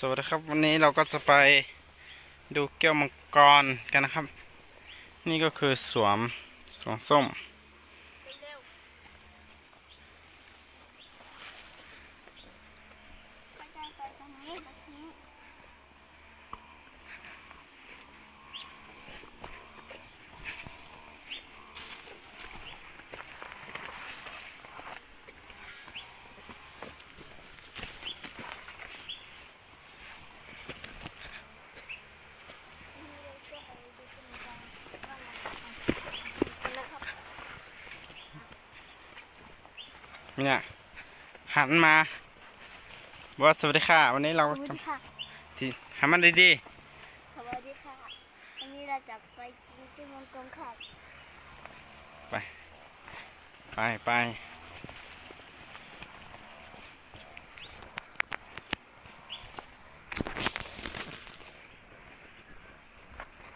สวัสดีครับวันนี้เราก็จะไปดูแก้วมังกรกันนะครับ นี่ก็คือสวมสวมส้ม เร็วไปเดินไปตรงนี้มาทิ้ง เนี่ยหันมาบอกว่าสวัสดีค่ะ วันนี้เราสวัสดีค่ะที่หันมาดีสวัสดีค่ะ วันนี้เราจะไปกินที่มังกรค่ะๆไปไป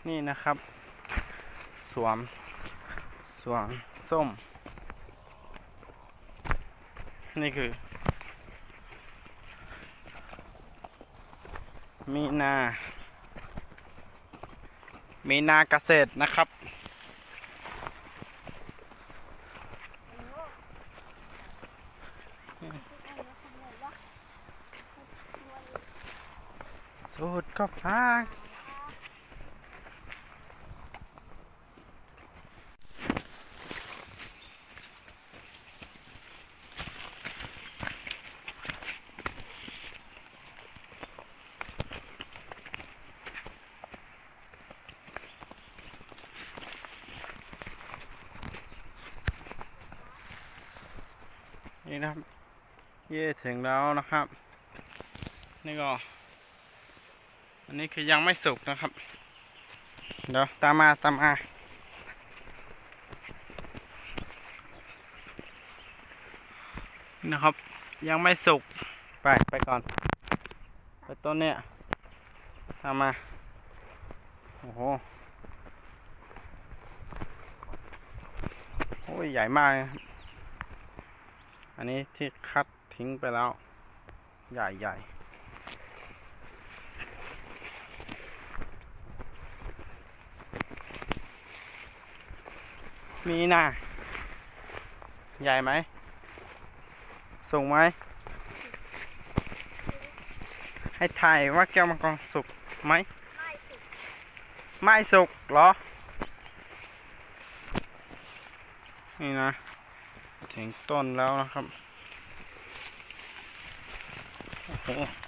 นี่นะครับ สวม สวมส้ม นี่คือ มีนา มีนาเกษตรนะครับสูตรก็ฟัก นี่นะครับ เย่ถึงแล้วนะครับ นี่ก็ อันนี้คือยังไม่สุกนะครับ เดี๋ยวตามมาตามมานะครับ ยังไม่สุก ไปไปก่อน ไปต้นเนี้ยตามมา โอ้โหโอ้ยใหญ่มาก อันนี้ที่คัดทิ้งไปแล้ว ใหญ่ใหญ่มีนะใหญ่ไหม สูงไหม ให้ถ่ายว่าแก้วมังกรสุกไหม ไม่สิไม่สุกเหรอ นี่นะ ถึงต้นแล้วนะครับ โอ้โห